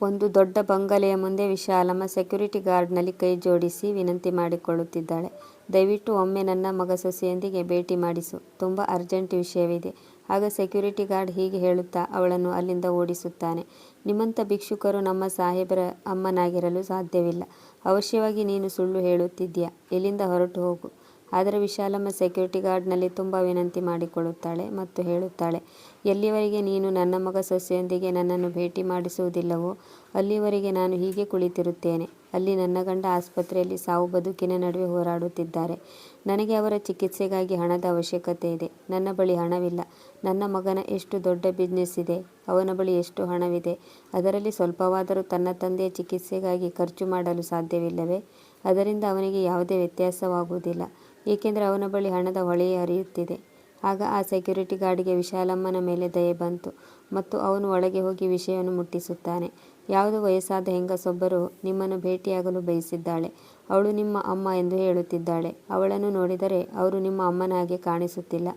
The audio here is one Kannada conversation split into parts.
ಒಂದು ದೊಡ್ಡ ಬಂಗಲೆಯ ಮುಂದೆ ವಿಶಾಲಮ್ಮ ಸೆಕ್ಯೂರಿಟಿ ಗಾರ್ಡ್ನಲ್ಲಿ ಕೈ ಜೋಡಿಸಿ ವಿನಂತಿ ಮಾಡಿಕೊಳ್ಳುತ್ತಿದ್ದಾಳೆ. ದಯವಿಟ್ಟು ಒಮ್ಮೆ ನನ್ನ ಮಗ ಸೊಸೆಯೊಂದಿಗೆ ಭೇಟಿ ಮಾಡಿಸು. ತುಂಬಾ ಅರ್ಜೆಂಟ್ ವಿಷಯವಿದೆ. ಆಗ ಸೆಕ್ಯೂರಿಟಿ ಗಾರ್ಡ್ ಹೀಗೆ ಹೇಳುತ್ತಾ ಅವಳನ್ನು ಅಲ್ಲಿಂದ ಓಡಿಸುತ್ತಾನೆ. ನಿಮ್ಮಂಥ ಭಿಕ್ಷುಕರು ನಮ್ಮ ಸಾಹೇಬರ ಅಮ್ಮನಾಗಿರಲು ಸಾಧ್ಯವಿಲ್ಲ. ಅವಶ್ಯವಾಗಿ ನೀನು ಸುಳ್ಳು ಹೇಳುತ್ತಿದ್ದೀಯ. ಇಲ್ಲಿಂದ ಹೊರಟು ಹೋಗು. ಆದರೆ ವಿಶಾಲಮ್ಮ ಸೆಕ್ಯೂರಿಟಿ ಗಾರ್ಡ್ನಲ್ಲಿ ತುಂಬ ವಿನಂತಿ ಮಾಡಿಕೊಳ್ಳುತ್ತಾಳೆ ಮತ್ತು ಹೇಳುತ್ತಾಳೆ, ಎಲ್ಲಿವರೆಗೆ ನೀನು ನನ್ನ ಮಗ ಸೊಸೆಯೊಂದಿಗೆ ನನ್ನನ್ನು ಭೇಟಿ ಮಾಡಿಸುವುದಿಲ್ಲವೋ ಅಲ್ಲಿಯವರೆಗೆ ನಾನು ಹೀಗೆ ಕುಳಿತಿರುತ್ತೇನೆ. ಅಲ್ಲಿ ನನ್ನ ಗಂಡ ಆಸ್ಪತ್ರೆಯಲ್ಲಿ ಸಾವು ಬದುಕಿನ ನಡುವೆ ಹೋರಾಡುತ್ತಿದ್ದಾರೆ. ನನಗೆ ಅವರ ಚಿಕಿತ್ಸೆಗಾಗಿ ಹಣದ ಅವಶ್ಯಕತೆ ಇದೆ. ನನ್ನ ಬಳಿ ಹಣವಿಲ್ಲ. ನನ್ನ ಮಗನ ಎಷ್ಟು ದೊಡ್ಡ ಬಿಸ್ನೆಸ್ ಇದೆ. ಅವನ ಬಳಿ ಎಷ್ಟು ಹಣವಿದೆ. ಅದರಲ್ಲಿ ಸ್ವಲ್ಪವಾದರೂ ತನ್ನ ತಂದೆಯ ಚಿಕಿತ್ಸೆಗಾಗಿ ಖರ್ಚು ಮಾಡಲು ಸಾಧ್ಯವಿಲ್ಲವೇ. ಅದರಿಂದ ಅವನಿಗೆ ಯಾವುದೇ ವ್ಯತ್ಯಾಸವಾಗುವುದಿಲ್ಲ. ಏಕೆಂದರೆ ಅವನ ಬಳಿ ಹಣದ ಹೊಳೆಯೇ ಹರಿಯುತ್ತಿದೆ. ಆಗ ಆ ಸೆಕ್ಯೂರಿಟಿ ಗಾರ್ಡಿಗೆ ವಿಶಾಲಮ್ಮನ ಮೇಲೆ ದಯೆ ಬಂತು ಮತ್ತು ಅವನು ಒಳಗೆ ಹೋಗಿ ವಿಷಯವನ್ನು ಮುಟ್ಟಿಸುತ್ತಾನೆ. ಯಾವುದು ವಯಸ್ಸಾದ ಹೆಂಗಸೊಬ್ಬರು ನಿಮ್ಮನ್ನು ಭೇಟಿಯಾಗಲು ಬಯಸಿದ್ದಾಳೆ. ಅವಳು ನಿಮ್ಮ ಅಮ್ಮ ಎಂದು ಹೇಳುತ್ತಿದ್ದಾಳೆ. ಅವಳನ್ನು ನೋಡಿದರೆ ಅವರು ನಿಮ್ಮ ಅಮ್ಮನ ಹಾಗೆ ಕಾಣಿಸುತ್ತಿಲ್ಲ.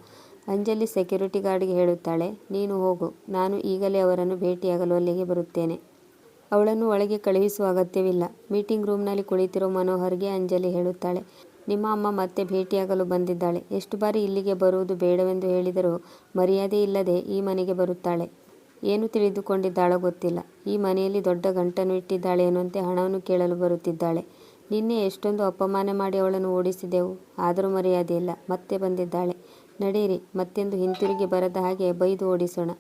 ಅಂಜಲಿ ಸೆಕ್ಯೂರಿಟಿ ಗಾರ್ಡ್ಗೆ ಹೇಳುತ್ತಾಳೆ, ನೀನು ಹೋಗು. ನಾನು ಈಗಲೇ ಅವರನ್ನು ಭೇಟಿಯಾಗಲು ಅಲ್ಲಿಗೆ ಬರುತ್ತೇನೆ. ಅವಳನ್ನು ಒಳಗೆ ಕಳುಹಿಸುವ ಅಗತ್ಯವಿಲ್ಲ. ಮೀಟಿಂಗ್ ರೂಮ್ನಲ್ಲಿ ಕುಳಿತಿರುವ ಮನೋಹರ್ಗೆ ಅಂಜಲಿ ಹೇಳುತ್ತಾಳೆ, ನಿಮ್ಮ ಅಮ್ಮ ಮತ್ತೆ ಭೇಟಿಯಾಗಲು ಬಂದಿದ್ದಾಳೆ. ಎಷ್ಟು ಬಾರಿ ಇಲ್ಲಿಗೆ ಬರುವುದು ಬೇಡವೆಂದು ಹೇಳಿದರೂ ಮರ್ಯಾದೆ ಇಲ್ಲದೆ ಈ ಮನೆಗೆ ಬರುತ್ತಾಳೆ. ಏನು ತಿಳಿದುಕೊಂಡಿದ್ದಾಳೋ ಗೊತ್ತಿಲ್ಲ. ಈ ಮನೆಯಲ್ಲಿ ದೊಡ್ಡ ಗಂಟನ್ನು ಇಟ್ಟಿದ್ದಾಳೆ ಎನ್ನುವಂತೆ ಹಣವನ್ನು ಕೇಳಲು ಬರುತ್ತಿದ್ದಾಳೆ. ನಿನ್ನೆ ಎಷ್ಟೊಂದು ಅಪಮಾನ ಮಾಡಿ ಅವಳನ್ನು ಓಡಿಸಿದೆವು. ಆದರೂ ಮರ್ಯಾದೆಯಿಲ್ಲ. ಮತ್ತೆ ಬಂದಿದ್ದಾಳೆ. ನಡೆಯಿರಿ, ಮತ್ತೆಂದು ಹಿಂತಿರುಗಿ ಬರದ ಹಾಗೆ ಬೈದು ಓಡಿಸೋಣ.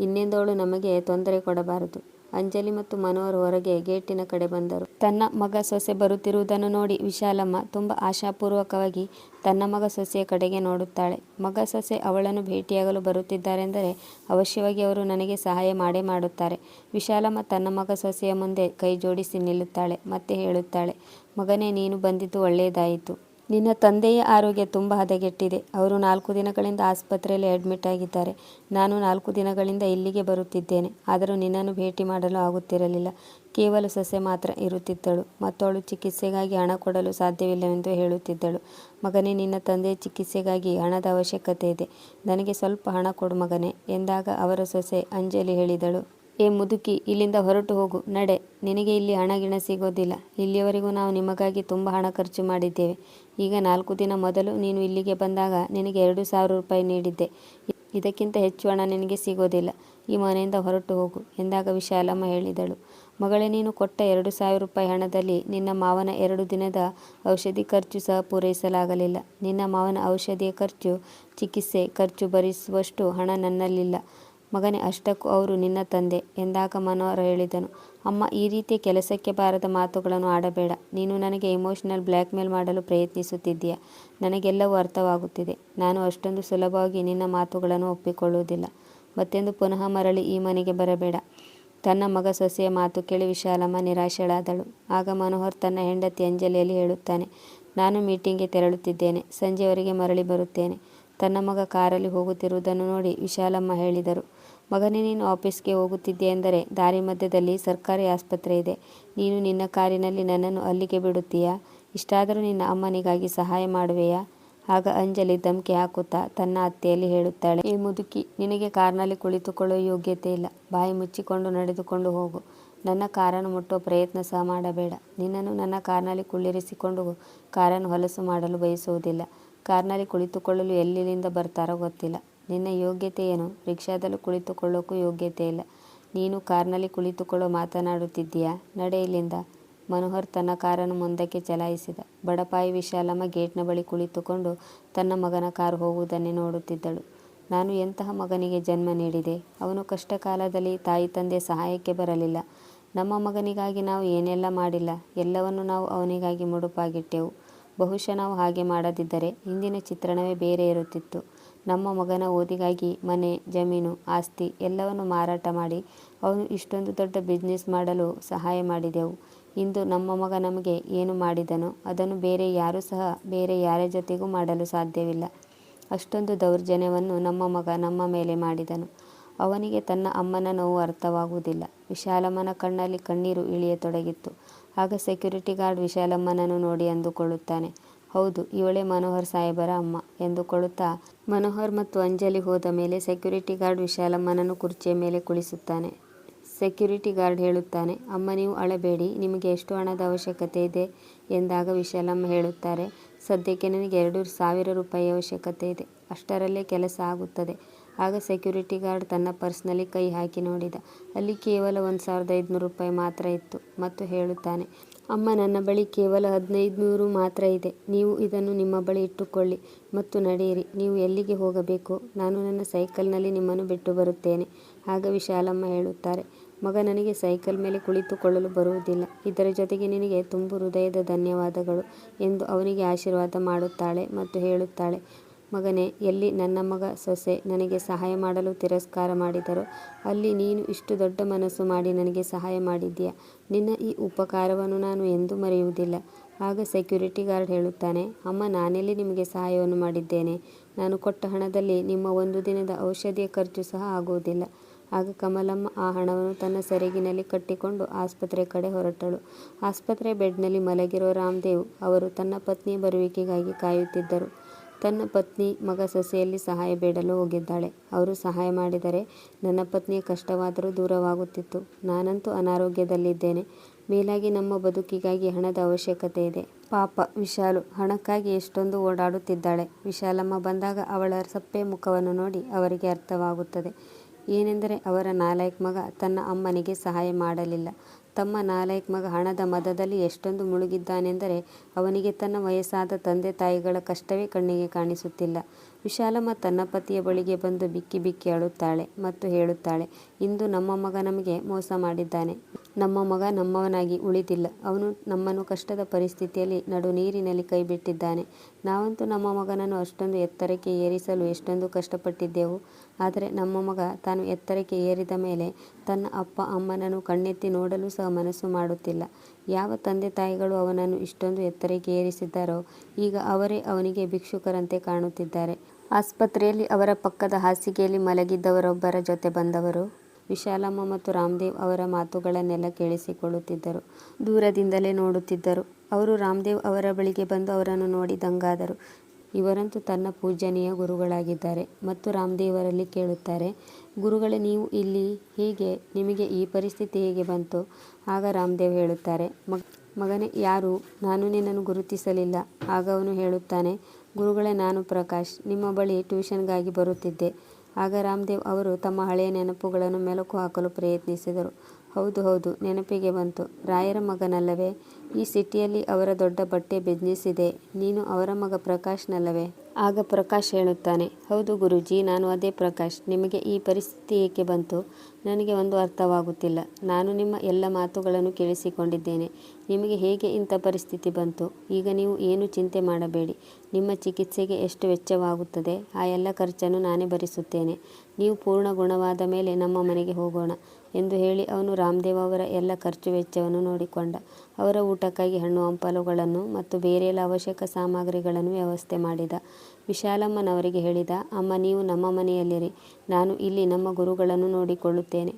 ಇನ್ನೆಂದವಳು ನಮಗೆ ತೊಂದರೆ ಕೊಡಬಾರದು. ಅಂಜಲಿ ಮತ್ತು ಮನೋಹರ್ ಹೊರಗೆ ಗೇಟಿನ ಕಡೆ ಬಂದರು. ತನ್ನ ಮಗ ಸೊಸೆ ಬರುತ್ತಿರುವುದನ್ನು ನೋಡಿ ವಿಶಾಲಮ್ಮ ತುಂಬಾ ಆಶಾಪೂರ್ವಕವಾಗಿ ತನ್ನ ಮಗ ಸೊಸೆಯ ಕಡೆಗೆ ನೋಡುತ್ತಾಳೆ. ಮಗ ಸೊಸೆ ಅವಳನ್ನು ಭೇಟಿಯಾಗಲು ಬರುತ್ತಿದ್ದಾರೆಂದರೆ ಅವಶ್ಯವಾಗಿ ಅವರು ನನಗೆ ಸಹಾಯ ಮಾಡೇ ಮಾಡುತ್ತಾರೆ. ವಿಶಾಲಮ್ಮ ತನ್ನ ಮಗ ಸೊಸೆಯ ಮುಂದೆ ಕೈ ಜೋಡಿಸಿ ನಿಲ್ಲುತ್ತಾಳೆ. ಮತ್ತೆ ಹೇಳುತ್ತಾಳೆ, ಮಗನೇ ನೀನು ಬಂದಿದ್ದು ಒಳ್ಳೆಯದಾಯಿತು. ನಿನ್ನ ತಂದೆಯ ಆರೋಗ್ಯ ತುಂಬ ಹದಗೆಟ್ಟಿದೆ. ಅವರು ನಾಲ್ಕು ದಿನಗಳಿಂದ ಆಸ್ಪತ್ರೆಯಲ್ಲಿ ಅಡ್ಮಿಟ್ ಆಗಿದ್ದಾರೆ. ನಾನು ನಾಲ್ಕು ದಿನಗಳಿಂದ ಇಲ್ಲಿಗೆ ಬರುತ್ತಿದ್ದೇನೆ. ಆದರೂ ನಿನ್ನನ್ನು ಭೇಟಿ ಮಾಡಲು ಆಗುತ್ತಿರಲಿಲ್ಲ. ಕೇವಲ ಸೊಸೆ ಮಾತ್ರ ಇರುತ್ತಿದ್ದಳು ಮತ್ತು ಚಿಕಿತ್ಸೆಗಾಗಿ ಹಣ ಕೊಡಲು ಸಾಧ್ಯವಿಲ್ಲವೆಂದು ಹೇಳುತ್ತಿದ್ದಳು. ಮಗನೇ, ನಿನ್ನ ತಂದೆಯ ಚಿಕಿತ್ಸೆಗಾಗಿ ಹಣದ ಅವಶ್ಯಕತೆ ಇದೆ. ನನಗೆ ಸ್ವಲ್ಪ ಹಣ ಕೊಡು ಮಗನೇ, ಎಂದಾಗ ಅವರ ಸೊಸೆ ಅಂಜಲಿ ಹೇಳಿದಳು. ಏ ಮುದುಕಿ, ಇಲ್ಲಿಂದ ಹೊರಟು ಹೋಗು. ನಡೆ. ನಿನಗೆ ಇಲ್ಲಿ ಹಣ ಗಿಣ ಸಿಗೋದಿಲ್ಲ. ಇಲ್ಲಿಯವರೆಗೂ ನಾವು ನಿಮಗಾಗಿ ತುಂಬಾ ಹಣ ಖರ್ಚು ಮಾಡಿದ್ದೇವೆ. ಈಗ ನಾಲ್ಕು ದಿನ ಮೊದಲು ನೀನು ಇಲ್ಲಿಗೆ ಬಂದಾಗ ನಿನಗೆ ಎರಡು ಸಾವಿರ ರೂಪಾಯಿ ನೀಡಿದ್ದೆ. ಇದಕ್ಕಿಂತ ಹೆಚ್ಚು ಹಣ ನಿನಗೆ ಸಿಗೋದಿಲ್ಲ. ಈ ಮನೆಯಿಂದ ಹೊರಟು ಹೋಗು ಎಂದಾಗ ವಿಶಾಲಮ್ಮ ಹೇಳಿದಳು, ಮಗಳೇ ನೀನು ಕೊಟ್ಟ ಎರಡು ಸಾವಿರ ರೂಪಾಯಿ ಹಣದಲ್ಲಿ ನಿನ್ನ ಮಾವನ ಎರಡು ದಿನದ ಔಷಧಿ ಖರ್ಚು ಸಹ ಪೂರೈಸಲಾಗಲಿಲ್ಲ. ನಿನ್ನ ಮಾವನ ಔಷಧಿಯ ಖರ್ಚು, ಚಿಕಿತ್ಸೆ ಖರ್ಚು ಭರಿಸುವಷ್ಟು ಹಣ ನನ್ನಲ್ಲಿಲ್ಲ. ಮಗನೇ ಅಷ್ಟಕ್ಕೂ ಅವರು ನಿನ್ನ ತಂದೆ ಎಂದಾಗ ಮನೋಹರ ಹೇಳಿದನು, ಅಮ್ಮ ಈ ರೀತಿಯ ಕೆಲಸಕ್ಕೆ ಬಾರದ ಮಾತುಗಳನ್ನು ಆಡಬೇಡ. ನೀನು ನನಗೆ ಎಮೋಷನಲ್ ಬ್ಲ್ಯಾಕ್ಮೇಲ್ ಮಾಡಲು ಪ್ರಯತ್ನಿಸುತ್ತಿದ್ದೀಯ. ನನಗೆಲ್ಲವೂ ಅರ್ಥವಾಗುತ್ತಿದೆ. ನಾನು ಅಷ್ಟೊಂದು ಸುಲಭವಾಗಿ ನಿನ್ನ ಮಾತುಗಳನ್ನು ಒಪ್ಪಿಕೊಳ್ಳುವುದಿಲ್ಲ. ಮತ್ತೆಂದು ಪುನಃ ಮರಳಿ ಈ ಮನೆಗೆ ಬರಬೇಡ. ತನ್ನ ಮಗ ಸೊಸೆಯ ಮಾತು ಕೇಳಿ ವಿಶಾಲಮ್ಮ ನಿರಾಶೆಳಾದಳು ಆಗ ಮನೋಹರ್ ತನ್ನ ಹೆಂಡತಿ ಅಂಜಲಿಯಲ್ಲಿ ಹೇಳುತ್ತಾನೆ, ನಾನು ಮೀಟಿಂಗ್ಗೆ ತೆರಳುತ್ತಿದ್ದೇನೆ. ಸಂಜೆಯವರೆಗೆ ಮರಳಿ ಬರುತ್ತೇನೆ. ತನ್ನ ಮಗ ಕಾರಲ್ಲಿ ಹೋಗುತ್ತಿರುವುದನ್ನು ನೋಡಿ ವಿಶಾಲಮ್ಮ ಹೇಳಿದರು, ಮಗನೇ ನೀನು ಆಫೀಸ್ಗೆ ಹೋಗುತ್ತಿದ್ದೆ ಎಂದರೆ ದಾರಿ ಮಧ್ಯದಲ್ಲಿ ಸರ್ಕಾರಿ ಆಸ್ಪತ್ರೆ ಇದೆ. ನೀನು ನಿನ್ನ ಕಾರಿನಲ್ಲಿ ನನ್ನನ್ನು ಅಲ್ಲಿಗೆ ಬಿಡುತ್ತೀಯಾ. ಇಷ್ಟಾದರೂ ನಿನ್ನ ಅಮ್ಮನಿಗಾಗಿ ಸಹಾಯ ಮಾಡುವೆಯಾ. ಆಗ ಅಂಜಲಿ ಧಮಕಿ ಹಾಕುತ್ತಾ ತನ್ನ ಅತ್ತೆಯಲ್ಲಿ ಹೇಳುತ್ತಾಳೆ, ಈ ಮುದುಕಿ, ನಿನಗೆ ಕಾರ್ನಲ್ಲಿ ಕುಳಿತುಕೊಳ್ಳುವ ಯೋಗ್ಯತೆ ಇಲ್ಲ. ಬಾಯಿ ಮುಚ್ಚಿಕೊಂಡು ನಡೆದುಕೊಂಡು ಹೋಗು. ನನ್ನ ಕಾರನ್ನು ಮುಟ್ಟುವ ಪ್ರಯತ್ನ ಸಹ ಮಾಡಬೇಡ. ನಿನ್ನನ್ನು ನನ್ನ ಕಾರ್ನಲ್ಲಿ ಕುಳ್ಳಿರಿಸಿಕೊಂಡು ಕಾರನ್ನು ಹೊಲಸು ಮಾಡಲು ಬಯಸುವುದಿಲ್ಲ. ಕಾರ್ನಲ್ಲಿ ಕುಳಿತುಕೊಳ್ಳಲು ಎಲ್ಲಿಂದ ಬರ್ತಾರೋ ಗೊತ್ತಿಲ್ಲ. ನಿನ್ನ ಯೋಗ್ಯತೆ ಏನು. ರಿಕ್ಷಾದಲ್ಲಿ ಕುಳಿತುಕೊಳ್ಳೋಕ್ಕೂ ಯೋಗ್ಯತೆ ಇಲ್ಲ. ನೀನು ಕಾರ್ನಲ್ಲಿ ಕುಳಿತುಕೊಳ್ಳೋ ಮಾತನಾಡುತ್ತಿದ್ದೀಯಾ. ನಡೆ ಇಲ್ಲಿಂದ. ಮನೋಹರ್ ತನ್ನ ಕಾರನ್ನು ಮುಂದಕ್ಕೆ ಚಲಾಯಿಸಿದ. ಬಡಪಾಯಿ ವಿಶಾಲಮ್ಮ ಗೇಟ್ನ ಬಳಿ ಕುಳಿತುಕೊಂಡು ತನ್ನ ಮಗನ ಕಾರು ಹೋಗುವುದನ್ನೇ ನೋಡುತ್ತಿದ್ದಳು. ನಾನು ಎಂತಹ ಮಗನಿಗೆ ಜನ್ಮ ನೀಡಿದೆ. ಅವನು ಕಷ್ಟಕಾಲದಲ್ಲಿ ತಾಯಿ ತಂದೆ ಸಹಾಯಕ್ಕೆ ಬರಲಿಲ್ಲ. ನಮ್ಮ ಮಗನಿಗಾಗಿ ನಾವು ಏನೆಲ್ಲ ಮಾಡಿಲ್ಲ. ಎಲ್ಲವನ್ನೂ ನಾವು ಅವನಿಗಾಗಿ ಮುಡುಪಾಗಿಟ್ಟೆವು. ಬಹುಶಃ ನಾವು ಹಾಗೆ ಮಾಡದಿದ್ದರೆ ಇಂದಿನ ಚಿತ್ರಣವೇ ಬೇರೆ ಇರುತ್ತಿತ್ತು. ನಮ್ಮ ಮಗನ ಓದಿಗಾಗಿ ಮನೆ, ಜಮೀನು, ಆಸ್ತಿ ಎಲ್ಲವನ್ನು ಮಾರಾಟ ಮಾಡಿ ಅವನು ಇಷ್ಟೊಂದು ದೊಡ್ಡ ಬಿಸ್ನೆಸ್ ಮಾಡಲು ಸಹಾಯ ಮಾಡಿದೆವು. ಇಂದು ನಮ್ಮ ಮಗ ನಮಗೆ ಏನು ಮಾಡಿದನೋ ಅದನ್ನು ಬೇರೆ ಯಾರೂ ಸಹ ಬೇರೆ ಯಾರ ಜೊತೆಗೂ ಮಾಡಲು ಸಾಧ್ಯವಿಲ್ಲ. ಅಷ್ಟೊಂದು ದೌರ್ಜನ್ಯವನ್ನು ನಮ್ಮ ಮಗ ನಮ್ಮ ಮೇಲೆ ಮಾಡಿದನು. ಅವನಿಗೆ ತನ್ನ ಅಮ್ಮನ ನೋವು ಅರ್ಥವಾಗುವುದಿಲ್ಲ. ವಿಶಾಲಮ್ಮನ ಕಣ್ಣಲ್ಲಿ ಕಣ್ಣೀರು ಇಳಿಯತೊಡಗಿತ್ತು. ಆಗ ಸೆಕ್ಯೂರಿಟಿ ಗಾರ್ಡ್ ವಿಶಾಲಮ್ಮನನ್ನು ನೋಡಿ ಅಂದುಕೊಳ್ಳುತ್ತಾನೆ, ಹೌದು, ಇವಳೇ ಮನೋಹರ್ ಸಾಹೇಬರ ಅಮ್ಮ ಎಂದುಕೊಳ್ಳುತ್ತಾ ಮನೋಹರ್ ಮತ್ತು ಅಂಜಲಿ ಹೋದ ಮೇಲೆ ಸೆಕ್ಯೂರಿಟಿ ಗಾರ್ಡ್ ವಿಶಾಲಮ್ಮನನ್ನು ಕುರ್ಚಿಯ ಮೇಲೆ ಕುಳಿಸುತ್ತಾನೆ. ಸೆಕ್ಯೂರಿಟಿ ಗಾರ್ಡ್ ಹೇಳುತ್ತಾನೆ, ಅಮ್ಮ, ನೀವು ಅಳಬೇಡಿ, ನಿಮಗೆ ಎಷ್ಟು ಹಣದ ಅವಶ್ಯಕತೆ ಇದೆ? ಎಂದಾಗ ವಿಶಾಲಮ್ಮ ಹೇಳುತ್ತಾರೆ, ಸದ್ಯಕ್ಕೆ ನನಗೆ ಎರಡು ಸಾವಿರ ರೂಪಾಯಿ ಅವಶ್ಯಕತೆ ಇದೆ, ಅಷ್ಟರಲ್ಲೇ ಕೆಲಸ ಆಗುತ್ತದೆ. ಆಗ ಸೆಕ್ಯೂರಿಟಿ ಗಾರ್ಡ್ ತನ್ನ ಪರ್ಸ್ನಲ್ಲಿ ಕೈ ಹಾಕಿ ನೋಡಿದ. ಅಲ್ಲಿ ಕೇವಲ ಒಂದು ಸಾವಿರದ ಐದುನೂರು ರೂಪಾಯಿ ಮಾತ್ರ ಇತ್ತು ಮತ್ತು ಹೇಳುತ್ತಾನೆ, ಅಮ್ಮ, ನನ್ನ ಬಳಿ ಕೇವಲ ಹದಿನೈದು ನೂರು ಮಾತ್ರ ಇದೆ. ನೀವು ಇದನ್ನು ನಿಮ್ಮ ಬಳಿ ಇಟ್ಟುಕೊಳ್ಳಿ ಮತ್ತು ನಡೆಯಿರಿ. ನೀವು ಎಲ್ಲಿಗೆ ಹೋಗಬೇಕು? ನಾನು ನನ್ನ ಸೈಕಲ್ನಲ್ಲಿ ನಿಮ್ಮನ್ನು ಬಿಟ್ಟು ಬರುತ್ತೇನೆ. ಆಗ ವಿಶಾಲಮ್ಮ ಹೇಳುತ್ತಾರೆ, ಮಗ, ನನಗೆ ಸೈಕಲ್ ಮೇಲೆ ಕುಳಿತುಕೊಳ್ಳಲು ಬರುವುದಿಲ್ಲ. ಇದರ ಜೊತೆಗೆ ನಿನಗೆ ತುಂಬು ಹೃದಯದ ಧನ್ಯವಾದಗಳು ಎಂದು ಅವನಿಗೆ ಆಶೀರ್ವಾದ ಮಾಡುತ್ತಾಳೆ ಮತ್ತು ಹೇಳುತ್ತಾಳೆ ಮಗನೇ, ಎಲ್ಲಿ ನನ್ನ ಮಗ ಸೊಸೆ ನನಗೆ ಸಹಾಯ ಮಾಡಲು ತಿರಸ್ಕಾರ ಮಾಡಿದರು, ಅಲ್ಲಿ ನೀನು ಇಷ್ಟು ದೊಡ್ಡ ಮನಸ್ಸು ಮಾಡಿ ನನಗೆ ಸಹಾಯ ಮಾಡಿದ್ದೀಯಾ? ನಿನ್ನ ಈ ಉಪಕಾರವನ್ನು ನಾನು ಎಂದೂ ಮರೆಯುವುದಿಲ್ಲ. ಆಗ ಸೆಕ್ಯೂರಿಟಿ ಗಾರ್ಡ್ ಹೇಳುತ್ತಾನೆ, ಅಮ್ಮ, ನಾನೆಲ್ಲಿ ನಿಮಗೆ ಸಹಾಯವನ್ನು ಮಾಡಿದ್ದೇನೆ? ನಾನು ಕೊಟ್ಟ ಹಣದಲ್ಲಿ ನಿಮ್ಮ ಒಂದು ದಿನದ ಔಷಧಿಯ ಖರ್ಚು ಸಹ ಆಗುವುದಿಲ್ಲ. ಆಗ ಕಮಲಮ್ಮ ಆ ಹಣವನ್ನು ತನ್ನ ಸೆರಗಿನಲ್ಲಿ ಕಟ್ಟಿಕೊಂಡು ಆಸ್ಪತ್ರೆ ಕಡೆ ಹೊರಟಳು. ಆಸ್ಪತ್ರೆ ಬೆಡ್ನಲ್ಲಿ ಮಲಗಿರೋ ರಾಮದೇವ್ ಅವರು ತನ್ನ ಪತ್ನಿಯ ಬರುವಿಕೆಗಾಗಿ ಕಾಯುತ್ತಿದ್ದರು. ತನ್ನ ಪತ್ನಿ ಮಗ ಸೊಸೆಯಲ್ಲಿ ಸಹಾಯ ಬೇಡಲು ಹೋಗಿದ್ದಾಳೆ. ಅವರು ಸಹಾಯ ಮಾಡಿದರೆ ನನ್ನ ಪತ್ನಿಯ ಕಷ್ಟವಾದರೂ ದೂರವಾಗುತ್ತಿತ್ತು. ನಾನಂತೂ ಅನಾರೋಗ್ಯದಲ್ಲಿದ್ದೇನೆ. ಮೇಲಾಗಿ ನಮ್ಮ ಬದುಕಿಗಾಗಿ ಹಣದ ಅವಶ್ಯಕತೆ ಇದೆ. ಪಾಪ, ವಿಶಾಲು, ಹಣಕ್ಕಾಗಿ ಎಷ್ಟೊಂದು ಓಡಾಡುತ್ತಿದ್ದಾಳೆ. ವಿಶಾಲಮ್ಮ ಬಂದಾಗ ಅವಳ ಸಪ್ಪೆ ಮುಖವನ್ನು ನೋಡಿ ಅವರಿಗೆ ಅರ್ಥವಾಗುತ್ತದೆ. ಏನೆಂದರೆ ಅವರ ನಾಲಾಯಕ್ ಮಗ ತನ್ನ ಅಮ್ಮನಿಗೆ ಸಹಾಯ ಮಾಡಲಿಲ್ಲ. ತಮ್ಮ ನಾಲಾಯಕ್ ಮಗ ಹಣದ ಮದದಲ್ಲಿ ಎಷ್ಟೊಂದು ಮುಳುಗಿದ್ದಾನೆಂದರೆ ಅವನಿಗೆ ತನ್ನ ವಯಸ್ಸಾದ ತಂದೆ ತಾಯಿಗಳ ಕಷ್ಟವೇ ಕಣ್ಣಿಗೆ ಕಾಣಿಸುತ್ತಿಲ್ಲ. ವಿಶಾಲಮ್ಮ ತನ್ನ ಪತಿಯ ಬಳಿಗೆ ಬಂದು ಬಿಕ್ಕಿ ಬಿಕ್ಕಿ ಅಳುತ್ತಾಳೆ ಮತ್ತು ಹೇಳುತ್ತಾಳೆ, ಇಂದು ನಮ್ಮ ಮಗ ನಮಗೆ ಮೋಸ ಮಾಡಿದ್ದಾನೆ. ನಮ್ಮ ಮಗ ನಮ್ಮವನಾಗಿ ಉಳಿದಿಲ್ಲ. ಅವನು ನಮ್ಮನ್ನು ಕಷ್ಟದ ಪರಿಸ್ಥಿತಿಯಲ್ಲಿ ನಡು ನೀರಿನಲ್ಲಿ ಕೈಬಿಟ್ಟಿದ್ದಾನೆ. ನಾವಂತೂ ನಮ್ಮ ಮಗನನ್ನು ಅಷ್ಟೊಂದು ಎತ್ತರಕ್ಕೆ ಏರಿಸಲು ಎಷ್ಟೊಂದು ಕಷ್ಟಪಟ್ಟಿದ್ದೆವು. ಆದರೆ ನಮ್ಮ ಮಗ ತಾನು ಎತ್ತರಕ್ಕೆ ಏರಿದ ಮೇಲೆ ತನ್ನ ಅಪ್ಪ, ಅಮ್ಮನನ್ನು ಕಣ್ಣೆತ್ತಿ ನೋಡಲು ಸಹ ಮನಸ್ಸು ಮಾಡುತ್ತಿಲ್ಲ. ಯಾವ ತಂದೆ ತಾಯಿಗಳು ಅವನನ್ನು ಇಷ್ಟೊಂದು ಎತ್ತರಕ್ಕೆ ಏರಿಸಿದ್ದಾರೋ ಈಗ ಅವರೇ ಅವನಿಗೆ ಭಿಕ್ಷುಕರಂತೆ ಕಾಣುತ್ತಿದ್ದಾರೆ. ಆಸ್ಪತ್ರೆಯಲ್ಲಿ ಅವರ ಪಕ್ಕದ ಹಾಸಿಗೆಯಲ್ಲಿ ಮಲಗಿದ್ದವರೊಬ್ಬರ ಜೊತೆ ಬಂದವರು ವಿಶಾಲಮ್ಮ ಮತ್ತು ರಾಮದೇವ್ ಅವರ ಮಾತುಗಳನ್ನೆಲ್ಲ ಕೇಳಿಸಿಕೊಳ್ಳುತ್ತಿದ್ದರು. ದೂರದಿಂದಲೇ ನೋಡುತ್ತಿದ್ದರು. ಅವರು ರಾಮದೇವ್ ಅವರ ಬಳಿಗೆ ಬಂದು ಅವರನ್ನು ನೋಡಿ ದಂಗಾದರು. ಇವರಂತೂ ತನ್ನ ಪೂಜನೀಯ ಗುರುಗಳಾಗಿದ್ದಾರೆ ಮತ್ತು ರಾಮದೇವರಲ್ಲಿ ಕೇಳುತ್ತಾರೆ ಗುರುಗಳೇ, ನೀವು ಇಲ್ಲಿ ಹೀಗೆ, ನಿಮಗೆ ಈ ಪರಿಸ್ಥಿತಿ ಹೇಗೆ ಬಂತು? ಆಗ ರಾಮದೇವ್ ಹೇಳುತ್ತಾರೆ, ಮಗ, ಮಗನೇ, ಯಾರು ನಾನು ನಿನ್ನನ್ನು ಗುರುತಿಸಲಿಲ್ಲ. ಆಗ ಅವನು ಹೇಳುತ್ತಾನೆ, ಗುರುಗಳೇ, ನಾನು ಪ್ರಕಾಶ್, ನಿಮ್ಮ ಬಳಿ ಟ್ಯೂಷನ್ಗಾಗಿ ಬರುತ್ತಿದ್ದೆ. ಆಗ ರಾಮದೇವ್ ಅವರು ತಮ್ಮ ಹಳೆಯ ನೆನಪುಗಳನ್ನು ಮೆಲುಕು ಹಾಕಲು ಪ್ರಯತ್ನಿಸಿದರು. ಹೌದು ಹೌದು, ನೆನಪಿಗೆ ಬಂತು. ರಾಯರ ಮಗನಲ್ಲವೇ? ಈ ಸಿಟಿಯಲ್ಲಿ ಅವರ ದೊಡ್ಡ ಬಟ್ಟೆ ಬಿಸ್ನೆಸ್ ಇದೆ. ನೀನು ಅವರ ಮಗ ಪ್ರಕಾಶ್ನಲ್ಲವೇ? ಆಗ ಪ್ರಕಾಶ್ ಹೇಳುತ್ತಾನೆ, ಹೌದು ಗುರುಜಿ, ನಾನು ಅದೇ ಪ್ರಕಾಶ್. ನಿಮಗೆ ಈ ಪರಿಸ್ಥಿತಿ ಏಕೆ ಬಂತು? ನನಗೆ ಒಂದು ಅರ್ಥವಾಗುತ್ತಿಲ್ಲ. ನಾನು ನಿಮ್ಮ ಎಲ್ಲ ಮಾತುಗಳನ್ನು ಕೇಳಿಸಿಕೊಂಡಿದ್ದೇನೆ. ನಿಮಗೆ ಹೇಗೆ ಇಂಥ ಪರಿಸ್ಥಿತಿ ಬಂತು? ಈಗ ನೀವು ಏನು ಚಿಂತೆ ಮಾಡಬೇಡಿ. ನಿಮ್ಮ ಚಿಕಿತ್ಸೆಗೆ ಎಷ್ಟು ವೆಚ್ಚವಾಗುತ್ತದೆ? ಆ ಎಲ್ಲ ಖರ್ಚನ್ನು ನಾನೇ ಭರಿಸುತ್ತೇನೆ. ನೀವು ಪೂರ್ಣ ಗುಣವಾದ ಮೇಲೆ ನಮ್ಮ ಮನೆಗೆ ಹೋಗೋಣ ಎಂದು ಹೇಳಿ ಅವನು ರಾಮದೇವ್ ಅವರ ಎಲ್ಲ ಖರ್ಚು ವೆಚ್ಚವನ್ನು ನೋಡಿಕೊಂಡ. ಅವರ ಊಟಕ್ಕಾಗಿ ಹಣ್ಣು, ಹಂಪಲುಗಳನ್ನು ಮತ್ತು ಬೇರೆಲ್ಲ ಅವಶ್ಯಕ ಸಾಮಗ್ರಿಗಳನ್ನು ವ್ಯವಸ್ಥೆ ಮಾಡಿದ. ವಿಶಾಲಮ್ಮನವರಿಗೆ ಹೇಳಿದ, ಅಮ್ಮ, ನೀವು ನಮ್ಮ ಮನೆಯಲ್ಲಿರಿ. ನಾನು ಇಲ್ಲಿ ನಮ್ಮ ಗುರುಗಳನ್ನು ನೋಡಿಕೊಳ್ಳುತ್ತೇನೆ.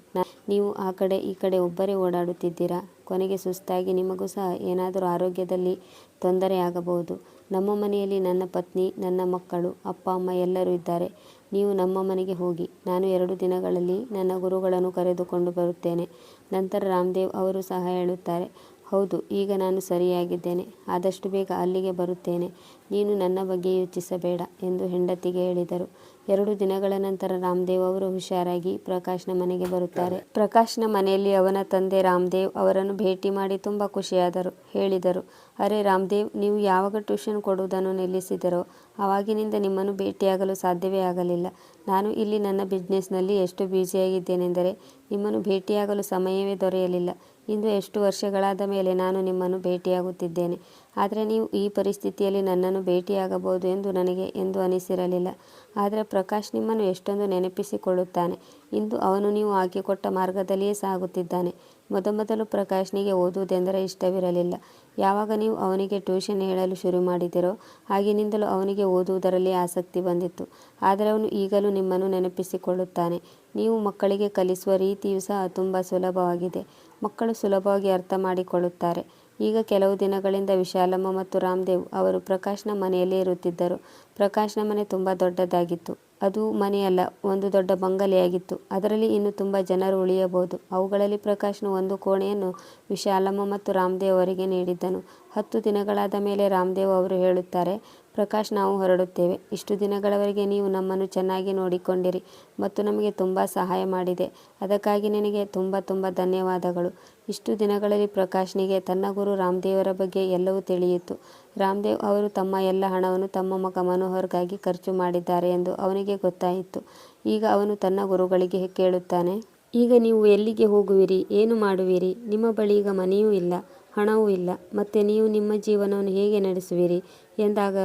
ನೀವು ಆ ಕಡೆ, ಈ ಕಡೆ ಒಬ್ಬರೇ ಓಡಾಡುತ್ತಿದ್ದೀರಾ? ಕೊನೆಗೆ ಸುಸ್ತಾಗಿ ನಿಮಗೂ ಸಹ ಏನಾದರೂ ಆರೋಗ್ಯದಲ್ಲಿ ತೊಂದರೆಯಾಗಬಹುದು ನಮ್ಮ ಮನೆಯಲ್ಲಿ ನನ್ನ ಪತ್ನಿ, ನನ್ನ ಮಕ್ಕಳು, ಅಪ್ಪ, ಅಮ್ಮ ಎಲ್ಲರೂ ಇದ್ದಾರೆ. ನೀವು ನಮ್ಮ ಮನೆಗೆ ಹೋಗಿ. ನಾನು ಎರಡು ದಿನಗಳಲ್ಲಿ ನನ್ನ ಗುರುಗಳನ್ನು ಕರೆದುಕೊಂಡು ಬರುತ್ತೇನೆ. ನಂತರ ರಾಮದೇವ್ ಅವರು ಸಹ ಹೇಳುತ್ತಾರೆ ಹೌದು, ಈಗ ನಾನು ಸರಿಯಾಗಿದ್ದೇನೆ. ಆದಷ್ಟು ಬೇಗ ಅಲ್ಲಿಗೆ ಬರುತ್ತೇನೆ. ನೀನು ನನ್ನ ಬಗ್ಗೆ ಯೋಚಿಸಬೇಡ ಎಂದು ಹೆಂಡತಿಗೆ ಹೇಳಿದರು. ಎರಡು ದಿನಗಳ ನಂತರ ರಾಮದೇವ್ ಅವರು ಹುಷಾರಾಗಿ ಪ್ರಕಾಶ್ನ ಮನೆಗೆ ಬರುತ್ತಾರೆ. ಪ್ರಕಾಶ್ನ ಮನೆಯಲ್ಲಿ ಅವನ ತಂದೆ ರಾಮದೇವ್ ಅವರನ್ನು ಭೇಟಿ ಮಾಡಿ ತುಂಬ ಖುಷಿಯಾದರು, ಹೇಳಿದರು, ಅರೆ ರಾಮದೇವ್, ನೀವು ಯಾವಾಗ ಟ್ಯೂಷನ್ ಕೊಡುವುದನ್ನು ನಿಲ್ಲಿಸಿದರೋ, ಆವಾಗಿನಿಂದ ನಿಮ್ಮನ್ನು ಭೇಟಿಯಾಗಲು ಸಾಧ್ಯವೇ ಆಗಲಿಲ್ಲ. ನಾನು ಇಲ್ಲಿ ನನ್ನ ಬಿಸ್ನೆಸ್ನಲ್ಲಿ ಎಷ್ಟು ಬ್ಯುಸಿಯಾಗಿದ್ದೇನೆಂದರೆ ನಿಮ್ಮನ್ನು ಭೇಟಿಯಾಗಲು ಸಮಯವೇ ದೊರೆಯಲಿಲ್ಲ. ಇಂದು ಎಷ್ಟು ವರ್ಷಗಳಾದ ಮೇಲೆ ನಾನು ನಿಮ್ಮನ್ನು ಭೇಟಿಯಾಗುತ್ತಿದ್ದೇನೆ. ಆದರೆ ನೀವು ಈ ಪರಿಸ್ಥಿತಿಯಲ್ಲಿ ನನ್ನನ್ನು ಭೇಟಿಯಾಗಬಹುದು ಎಂದು ನನಗೆ ಎಂದು ಅನಿಸಿರಲಿಲ್ಲ. ಆದರೆ ಪ್ರಕಾಶ್ ನಿಮ್ಮನ್ನು ಎಷ್ಟೊಂದು ನೆನಪಿಸಿಕೊಳ್ಳುತ್ತಾನೆ. ಇಂದು ಅವನು ನೀವು ಹಾಕಿಕೊಟ್ಟ ಮಾರ್ಗದಲ್ಲಿಯೇ ಸಾಗುತ್ತಿದ್ದಾನೆ. ಮೊದಮೊದಲು ಪ್ರಕಾಶ್ನಿಗೆ ಓದುವುದೆಂದರೆ ಇಷ್ಟವಿರಲಿಲ್ಲ. ಯಾವಾಗ ನೀವು ಅವನಿಗೆ ಟ್ಯೂಷನ್ ಹೇಳಲು ಶುರು ಮಾಡಿದಿರೋ ಆಗಿನಿಂದಲೂ ಅವನಿಗೆ ಓದುವುದರಲ್ಲಿ ಆಸಕ್ತಿ ಬಂದಿತ್ತು. ಆದರೆ ಅವನು ಈಗಲೂ ನಿಮ್ಮನ್ನು ನೆನಪಿಸಿಕೊಳ್ಳುತ್ತಾನೆ. ನೀವು ಮಕ್ಕಳಿಗೆ ಕಲಿಸುವ ರೀತಿಯೂ ಸಹ ತುಂಬ ಸುಲಭವಾಗಿದೆ. ಮಕ್ಕಳು ಸುಲಭವಾಗಿ ಅರ್ಥ ಮಾಡಿಕೊಳ್ಳುತ್ತಾರೆ. ಈಗ ಕೆಲವು ದಿನಗಳಿಂದ ವಿಶಾಲಮ್ಮ ಮತ್ತು ರಾಮದೇವ್ ಅವರು ಪ್ರಕಾಶ್ನ ಮನೆಯಲ್ಲೇ ಇರುತ್ತಿದ್ದರು. ಪ್ರಕಾಶ್ನ ಮನೆ ತುಂಬ ದೊಡ್ಡದಾಗಿತ್ತು. ಅದು ಮನೆಯಲ್ಲ, ಒಂದು ದೊಡ್ಡ ಬಂಗಲೆಯಾಗಿತ್ತು. ಅದರಲ್ಲಿ ಇನ್ನು ತುಂಬ ಜನರು ಉಳಿಯಬಹುದು. ಅವುಗಳಲ್ಲಿ ಪ್ರಕಾಶ್ನ ಒಂದು ಕೋಣೆಯನ್ನು ವಿಶಾಲಮ್ಮ ಮತ್ತು ರಾಮದೇವ್ ಅವರಿಗೆ ನೀಡಿದ್ದನು. ಹತ್ತು ದಿನಗಳಾದ ಮೇಲೆ ರಾಮದೇವ್ ಅವರು ಹೇಳುತ್ತಾರೆ ಪ್ರಕಾಶ್, ನಾವು ಹೊರಡುತ್ತೇವೆ. ಇಷ್ಟು ದಿನಗಳವರೆಗೆ ನೀವು ನಮ್ಮನ್ನು ಚೆನ್ನಾಗಿ ನೋಡಿಕೊಂಡಿರಿ ಮತ್ತು ನಮಗೆ ತುಂಬ ಸಹಾಯ ಮಾಡಿದೆ. ಅದಕ್ಕಾಗಿ ನಿನಗೆ ತುಂಬ ತುಂಬ ಧನ್ಯವಾದಗಳು. ಇಷ್ಟು ದಿನಗಳಲ್ಲಿ ಪ್ರಕಾಶ್ನಿಗೆ ತನ್ನ ಗುರು ರಾಮದೇವರ ಬಗ್ಗೆ ಎಲ್ಲವೂ ತಿಳಿಯಿತು. ರಾಮದೇವ್ ಅವರು ತಮ್ಮ ಎಲ್ಲ ಹಣವನ್ನು ತಮ್ಮ ಮಗ ಮನೋಹರ್ಗಾಗಿ ಖರ್ಚು ಮಾಡಿದ್ದಾರೆ ಎಂದು ಅವನಿಗೆ ಗೊತ್ತಾಯಿತು. ಈಗ ಅವನು ತನ್ನ ಗುರುಗಳಿಗೆ ಕೇಳುತ್ತಾನೆ, ಈಗ ನೀವು ಎಲ್ಲಿಗೆ ಹೋಗುವಿರಿ? ಏನು ಮಾಡುವಿರಿ? ನಿಮ್ಮ ಬಳಿ ಈಗ ಮನೆಯೂ ಇಲ್ಲ, ಹಣವೂ ಇಲ್ಲ, ಮತ್ತು ನೀವು ನಿಮ್ಮ ಜೀವನವನ್ನು ಹೇಗೆ ನಡೆಸುವಿರಿ? ಎಂದಾಗ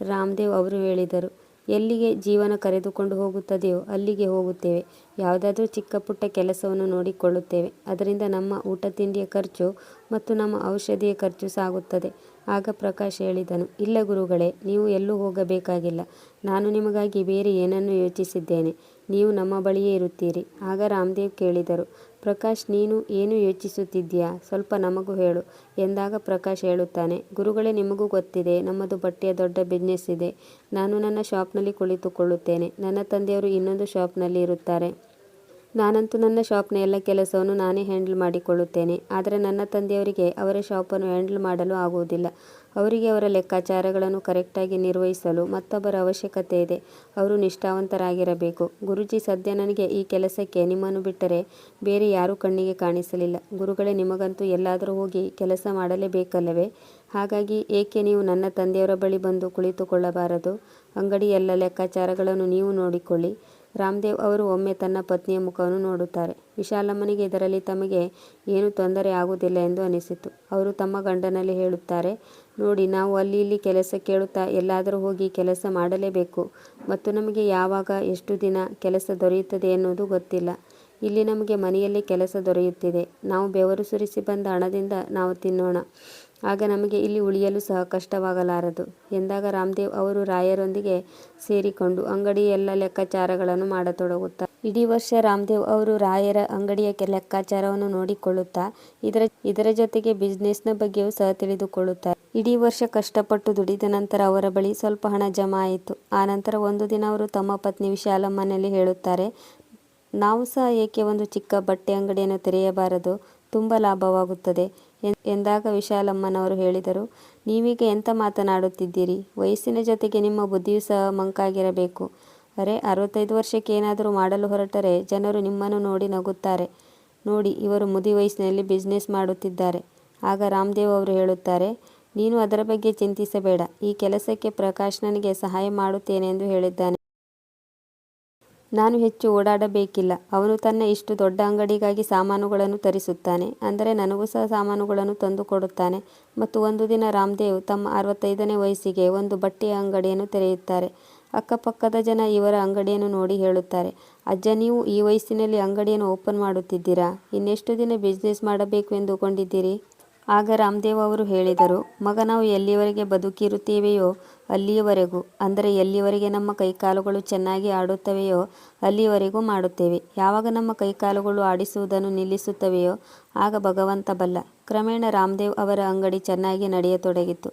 ರಾಮದೇವ್ ಅವರು ಹೇಳಿದರು, ಎಲ್ಲಿಗೆ ಜೀವನ ಕರೆದುಕೊಂಡು ಹೋಗುತ್ತದೆಯೋ ಅಲ್ಲಿಗೆ ಹೋಗುತ್ತೇವೆ. ಯಾವುದಾದ್ರೂ ಚಿಕ್ಕ ಪುಟ್ಟ ಕೆಲಸವನ್ನು ನೋಡಿಕೊಳ್ಳುತ್ತೇವೆ. ಅದರಿಂದ ನಮ್ಮ ಊಟ ತಿಂಡಿಯ ಖರ್ಚು ಮತ್ತು ನಮ್ಮ ಔಷಧಿಯ ಖರ್ಚು ಸಾಗುತ್ತದೆ ಆಗ ಪ್ರಕಾಶ್ ಹೇಳಿದನು, ಇಲ್ಲ ಗುರುಗಳೇ, ನೀವು ಎಲ್ಲೂ ಹೋಗಬೇಕಾಗಿಲ್ಲ. ನಾನು ನಿಮಗಾಗಿ ಬೇರೆ ಏನನ್ನು ಯೋಚಿಸಿದ್ದೇನೆ. ನೀವು ನಮ್ಮ ಬಳಿಯೇ ಇರುತ್ತೀರಿ. ಆಗ ರಾಮದೇವ್ ಕೇಳಿದರು, ಪ್ರಕಾಶ್, ನೀನು ಏನು ಯೋಚಿಸುತ್ತಿದ್ದೀಯಾ? ಸ್ವಲ್ಪ ನಮಗೂ ಹೇಳು ಎಂದಾಗ ಪ್ರಕಾಶ್ ಹೇಳುತ್ತಾನೆ, ಗುರುಗಳೇ, ನಿಮಗೂ ಗೊತ್ತಿದೆ, ನಮ್ಮದು ಬಟ್ಟೆಯ ದೊಡ್ಡ ಬಿಸ್ನೆಸ್ ಇದೆ. ನಾನು ನನ್ನ ಶಾಪ್ನಲ್ಲಿ ಕುಳಿತುಕೊಳ್ಳುತ್ತೇನೆ. ನನ್ನ ತಂದೆಯವರು ಇನ್ನೊಂದು ಶಾಪ್ನಲ್ಲಿ ಇರುತ್ತಾರೆ. ನಾನಂತೂ ನನ್ನ ಶಾಪ್ನ ಎಲ್ಲ ಕೆಲಸವನ್ನು ನಾನೇ ಹ್ಯಾಂಡಲ್ ಮಾಡಿಕೊಳ್ಳುತ್ತೇನೆ. ಆದರೆ ನನ್ನ ತಂದೆಯವರಿಗೆ ಅವರ ಶಾಪನ್ನು ಹ್ಯಾಂಡಲ್ ಮಾಡಲು ಆಗುವುದಿಲ್ಲ. ಅವರಿಗೆ ಅವರ ಲೆಕ್ಕಾಚಾರಗಳನ್ನು ಕರೆಕ್ಟಾಗಿ ನಿರ್ವಹಿಸಲು ಮತ್ತೊಬ್ಬರ ಅವಶ್ಯಕತೆ ಇದೆ. ಅವರು ನಿಷ್ಠಾವಂತರಾಗಿರಬೇಕು. ಗುರುಜಿ ಸದ್ಯ ನನಗೆ ಈ ಕೆಲಸಕ್ಕೆ ನಿಮ್ಮನ್ನು ಬಿಟ್ಟರೆ ಬೇರೆ ಯಾರೂ ಕಣ್ಣಿಗೆ ಕಾಣಿಸಲಿಲ್ಲ. ಗುರುಗಳೇ, ನಿಮಗಂತೂ ಎಲ್ಲಾದರೂ ಹೋಗಿ ಕೆಲಸ ಮಾಡಲೇಬೇಕಲ್ಲವೇ? ಹಾಗಾಗಿ ಏಕೆ ನೀವು ನನ್ನ ತಂದೆಯವರ ಬಳಿ ಬಂದು ಕುಳಿತುಕೊಳ್ಳಬಾರದು? ಅಂಗಡಿಯೆಲ್ಲ ಲೆಕ್ಕಾಚಾರಗಳನ್ನು ನೀವು ನೋಡಿಕೊಳ್ಳಿ. ರಾಮದೇವ್ ಅವರು ಒಮ್ಮೆ ತನ್ನ ಪತ್ನಿಯ ಮುಖವನ್ನು ನೋಡುತ್ತಾರೆ. ವಿಶಾಲಮ್ಮನಿಗೆ ಇದರಲ್ಲಿ ತಮಗೆ ಏನು ತೊಂದರೆ ಆಗುವುದಿಲ್ಲ ಎಂದು ಅನಿಸಿತು. ಅವರು ತಮ್ಮ ಗಂಡನಲ್ಲಿ ಹೇಳುತ್ತಾರೆ ನೋಡಿ, ನಾವು ಅಲ್ಲಿ ಇಲ್ಲಿ ಕೆಲಸ ಕೇಳುತ್ತಾ ಎಲ್ಲಾದರೂ ಹೋಗಿ ಕೆಲಸ ಮಾಡಲೇಬೇಕು. ಮತ್ತು ನಮಗೆ ಯಾವಾಗ ಎಷ್ಟು ದಿನ ಕೆಲಸ ದೊರೆಯುತ್ತದೆ ಎನ್ನುವುದು ಗೊತ್ತಿಲ್ಲ. ಇಲ್ಲಿ ನಮಗೆ ಮನೆಯಲ್ಲಿ ಕೆಲಸ ದೊರೆಯುತ್ತಿದೆ. ನಾವು ಬೆವರು ಸುರಿಸಿ ಬಂದ ಹಣದಿಂದ ನಾವು ತಿನ್ನೋಣ. ಆಗ ನಮಗೆ ಇಲ್ಲಿ ಉಳಿಯಲು ಸಹ ಕಷ್ಟವಾಗಲಾರದು. ಎಂದಾಗ ರಾಮದೇವ್ ಅವರು ರಾಯರೊಂದಿಗೆ ಸೇರಿಕೊಂಡು ಅಂಗಡಿ ಎಲ್ಲ ಲೆಕ್ಕಾಚಾರಗಳನ್ನು ಮಾಡತೊಡಗುತ್ತಾ, ಇಡೀ ವರ್ಷ ರಾಮದೇವ್ ಅವರು ರಾಯರ ಅಂಗಡಿಯ ಲೆಕ್ಕಾಚಾರವನ್ನು ನೋಡಿಕೊಳ್ಳುತ್ತಾ, ಇದರ ಇದರ ಜೊತೆಗೆ ಬಿಸ್ನೆಸ್ನ ಬಗ್ಗೆಯೂ ಸಹ ತಿಳಿದುಕೊಳ್ಳುತ್ತಾರೆ. ಇಡೀ ವರ್ಷ ಕಷ್ಟಪಟ್ಟು ದುಡಿದ ನಂತರ ಅವರ ಬಳಿ ಸ್ವಲ್ಪ ಹಣ ಜಮಾ ಆಯಿತು. ಆ ನಂತರ ಒಂದು ದಿನ ಅವರು ತಮ್ಮ ಪತ್ನಿ ವಿಶಾಲಮ್ಮನಲ್ಲಿ ಹೇಳುತ್ತಾರೆ, ನಾವು ಸಹ ಏಕೆ ಒಂದು ಚಿಕ್ಕ ಬಟ್ಟೆ ಅಂಗಡಿಯನ್ನು ತೆರೆಯಬಾರದು? ತುಂಬ ಲಾಭವಾಗುತ್ತದೆ. ಎಂದಾಗ ವಿಶಾಲಮ್ಮನವರು ಹೇಳಿದರು, ನೀವೀಗ ಎಂತ ಮಾತನಾಡುತ್ತಿದ್ದೀರಿ? ವಯಸ್ಸಿನ ಜೊತೆಗೆ ನಿಮ್ಮ ಬುದ್ಧಿಯೂ ಸಹ ಮಂಕಾಗಿರಬೇಕು. ಅರೆ, ಅರವತ್ತೈದು ವರ್ಷಕ್ಕೆ ಏನಾದರೂ ಮಾಡಲು ಹೊರಟರೆ ಜನರು ನಿಮ್ಮನ್ನು ನೋಡಿ ನಗುತ್ತಾರೆ. ನೋಡಿ, ಇವರು ಮುದಿ ವಯಸ್ಸಿನಲ್ಲಿ ಬಿಸ್ನೆಸ್ ಮಾಡುತ್ತಿದ್ದಾರೆ. ಆಗ ರಾಮದೇವ್ ಅವರು ಹೇಳುತ್ತಾರೆ, ನೀನು ಅದರ ಬಗ್ಗೆ ಚಿಂತಿಸಬೇಡ. ಈ ಕೆಲಸಕ್ಕೆ ಪ್ರಕಾಶ್ ನನಗೆ ಸಹಾಯ ಮಾಡುತ್ತೇನೆ ಎಂದು ಹೇಳಿದ್ದಾನೆ. ನಾನು ಹೆಚ್ಚು ಓಡಾಡಬೇಕಿಲ್ಲ. ಅವನು ತನ್ನ ಇಷ್ಟು ದೊಡ್ಡ ಅಂಗಡಿಗಾಗಿ ಸಾಮಾನುಗಳನ್ನು ತರಿಸುತ್ತಾನೆ. ಅಂದರೆ ನನಗೂ ಸಹ ಸಾಮಾನುಗಳನ್ನು ತಂದು ಕೊಡುತ್ತಾನೆ. ಮತ್ತು ಒಂದು ದಿನ ರಾಮದೇವ್ ತಮ್ಮ ಅರವತ್ತೈದನೇ ವಯಸ್ಸಿಗೆ ಒಂದು ಬಟ್ಟೆಯ ಅಂಗಡಿಯನ್ನು ತೆರೆಯುತ್ತಾರೆ. ಅಕ್ಕಪಕ್ಕದ ಜನ ಇವರ ಅಂಗಡಿಯನ್ನು ನೋಡಿ ಹೇಳುತ್ತಾರೆ, ಅಜ್ಜ, ನೀವು ಈ ವಯಸ್ಸಿನಲ್ಲಿ ಅಂಗಡಿಯನ್ನು ಓಪನ್ ಮಾಡುತ್ತಿದ್ದೀರಾ? ಇನ್ನೆಷ್ಟು ದಿನ ಬಿಸ್ನೆಸ್ ಮಾಡಬೇಕು ಎಂದುಕೊಂಡಿದ್ದೀರಿ? ಆಗ ರಾಮದೇವ್ ಅವರು ಹೇಳಿದರು, ಮಗ, ನಾವು ಎಲ್ಲಿಯವರೆಗೆ ಬದುಕಿರುತ್ತೇವೆಯೋ ಅಲ್ಲಿಯವರೆಗೂ ಅಂದರೆ ಎಲ್ಲಿಯವರೆಗೆ ನಮ್ಮ ಕೈಕಾಲುಗಳು ಚೆನ್ನಾಗಿ ಆಡುತ್ತವೆಯೋ ಅಲ್ಲಿಯವರೆಗೂ ಮಾಡುತ್ತೇವೆ. ಯಾವಾಗ ನಮ್ಮ ಕೈಕಾಲುಗಳು ಆಡಿಸುವುದನ್ನು ನಿಲ್ಲಿಸುತ್ತವೆಯೋ, ಆಗ ಭಗವಂತ ಬಲ್ಲ. ಕ್ರಮೇಣ ರಾಮದೇವ್ ಅವರ ಅಂಗಡಿ ಚೆನ್ನಾಗಿ ನಡೆಯತೊಡಗಿತು.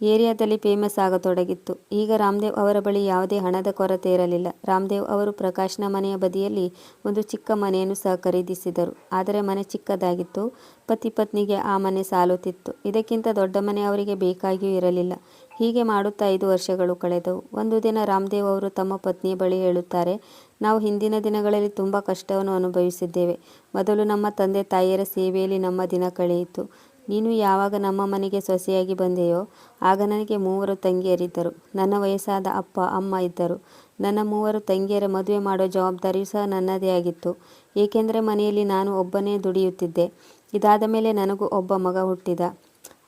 ಏರಿಯಾದಲ್ಲಿ ಫೇಮಸ್ ಆಗತೊಡಗಿತ್ತು. ಈಗ ರಾಮದೇವ್ ಅವರ ಬಳಿ ಯಾವುದೇ ಹಣದ ಕೊರತೆ ಇರಲಿಲ್ಲ. ರಾಮದೇವ್ ಅವರು ಪ್ರಕಾಶ್ನ ಮನೆಯ ಬದಿಯಲ್ಲಿ ಒಂದು ಚಿಕ್ಕ ಮನೆಯನ್ನು ಸಹ ಖರೀದಿಸಿದರು. ಆದರೆ ಮನೆ ಚಿಕ್ಕದಾಗಿತ್ತು. ಪತಿ ಪತ್ನಿಗೆ ಆ ಮನೆ ಸಾಲುತ್ತಿತ್ತು. ಇದಕ್ಕಿಂತ ದೊಡ್ಡ ಮನೆ ಅವರಿಗೆ ಬೇಕಾಗಿಯೂ ಇರಲಿಲ್ಲ. ಹೀಗೆ ಮಾಡುತ್ತಾ ಐದು ವರ್ಷಗಳು ಕಳೆದವು. ಒಂದು ದಿನ ರಾಮದೇವ್ ಅವರು ತಮ್ಮ ಪತ್ನಿಯ ಬಳಿ ಹೇಳುತ್ತಾರೆ, ನಾವು ಹಿಂದಿನ ದಿನಗಳಲ್ಲಿ ತುಂಬ ಕಷ್ಟವನ್ನು ಅನುಭವಿಸಿದ್ದೇವೆ. ಮೊದಲು ನಮ್ಮ ತಂದೆ ತಾಯಿಯರ ಸೇವೆಯಲ್ಲಿ ನಮ್ಮ ದಿನ ಕಳೆಯಿತು. ನೀನು ಯಾವಾಗ ನಮ್ಮ ಮನೆಗೆ ಸೊಸೆಯಾಗಿ ಬಂದೆಯೋ ಆಗ ನನಗೆ ಮೂವರು ತಂಗಿಯರಿದ್ದರು. ನನ್ನ ವಯಸ್ಸಾದ ಅಪ್ಪ, ಅಮ್ಮ ಇದ್ದರು. ನನ್ನ ಮೂವರು ತಂಗಿಯರ ಮದುವೆ ಮಾಡೋ ಜವಾಬ್ದಾರಿಯೂ ಸಹ ನನ್ನದೇ ಆಗಿತ್ತು. ಏಕೆಂದರೆ ಮನೆಯಲ್ಲಿ ನಾನು ಒಬ್ಬನೇ ದುಡಿಯುತ್ತಿದ್ದೆ. ಇದಾದ ಮೇಲೆ ನನಗೂ ಒಬ್ಬ ಮಗ ಹುಟ್ಟಿದ.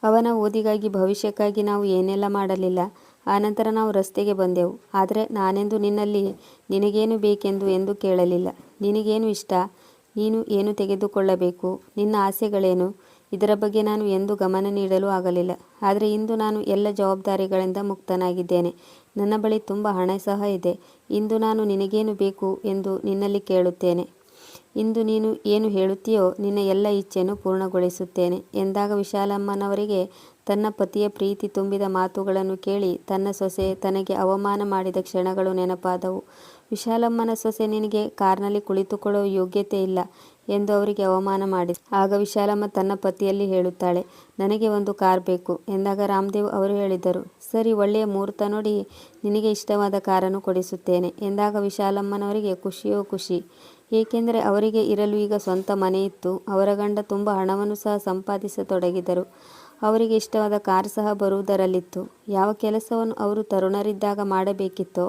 ಅವನ ಓದಿಗಾಗಿ ಭವಿಷ್ಯಕ್ಕಾಗಿ ನಾವು ಏನೆಲ್ಲ ಮಾಡಲಿಲ್ಲ. ಆನಂತರ ನಾವು ರಸ್ತೆಗೆ ಬಂದೆವು. ಆದರೆ ನಾನೆಂದು ನಿನ್ನಲ್ಲಿ ನಿನಗೇನು ಬೇಕೆಂದು ಎಂದು ಕೇಳಲಿಲ್ಲ. ನಿನಗೇನು ಇಷ್ಟ? ನೀನು ಏನು ತೆಗೆದುಕೊಳ್ಳಬೇಕು? ನಿನ್ನ ಆಸೆಗಳೇನು? ಇದರ ಬಗ್ಗೆ ನಾನು ಎಂದೂ ಗಮನ ನೀಡಲು ಆಗಲಿಲ್ಲ. ಆದರೆ ಇಂದು ನಾನು ಎಲ್ಲ ಜವಾಬ್ದಾರಿಗಳಿಂದ ಮುಕ್ತನಾಗಿದ್ದೇನೆ. ನನ್ನ ಬಳಿ ತುಂಬ ಹಣ ಸಹ ಇದೆ. ಇಂದು ನಾನು ನಿನಗೇನು ಬೇಕು ಎಂದು ನಿನ್ನಲ್ಲಿ ಕೇಳುತ್ತೇನೆ. ಇಂದು ನೀನು ಏನು ಹೇಳುತ್ತೀಯೋ ನಿನ್ನ ಎಲ್ಲ ಇಚ್ಛೆಯನ್ನು ಪೂರ್ಣಗೊಳಿಸುತ್ತೇನೆ ಎಂದಾಗ ವಿಶಾಲಮ್ಮನವರಿಗೆ ತನ್ನ ಪತಿಯ ಪ್ರೀತಿ ತುಂಬಿದ ಮಾತುಗಳನ್ನು ಕೇಳಿ ತನ್ನ ಸೊಸೆ ತನಗೆ ಅವಮಾನ ಮಾಡಿದ ಕ್ಷಣಗಳು ನೆನಪಾದವು. ವಿಶಾಲಮ್ಮನ ಸೊಸೆ ನಿನಗೆ ಕಾರ್ನಲ್ಲಿ ಕುಳಿತುಕೊಳ್ಳುವ ಯೋಗ್ಯತೆ ಇಲ್ಲ. ಎಂದು ಅವರಿಗೆ ಅವಮಾನ ಮಾಡಿ ಆಗ ವಿಶಾಲಮ್ಮ ತನ್ನ ಪತಿಯಲ್ಲಿ ಹೇಳುತ್ತಾಳೆ, ನನಗೆ ಒಂದು ಕಾರ್ ಬೇಕು ಎಂದಾಗ ರಾಮದೇವ್ ಅವರು ಹೇಳಿದರು, ಸರಿ, ಒಳ್ಳೆಯ ಮುಹೂರ್ತ ನೋಡಿ, ನಿನಗೆ ಇಷ್ಟವಾದ ಕಾರನ್ನು ಕೊಡಿಸುತ್ತೇನೆ ಎಂದಾಗ ವಿಶಾಲಮ್ಮನವರಿಗೆ ಖುಷಿಯೋ ಖುಷಿ. ಏಕೆಂದರೆ ಅವರಿಗೆ ಇರಲು ಈಗ ಸ್ವಂತ ಮನೆ ಇತ್ತು, ಅವರ ಗಂಡ ತುಂಬ ಹಣವನ್ನು ಸಹ ಸಂಪಾದಿಸತೊಡಗಿದರು, ಅವರಿಗೆ ಇಷ್ಟವಾದ ಕಾರ್ ಸಹ ಬರುವುದರಲ್ಲಿತ್ತು. ಯಾವ ಕೆಲಸವನ್ನು ಅವರು ತರುಣರಿದ್ದಾಗ ಮಾಡಬೇಕಿತ್ತೋ,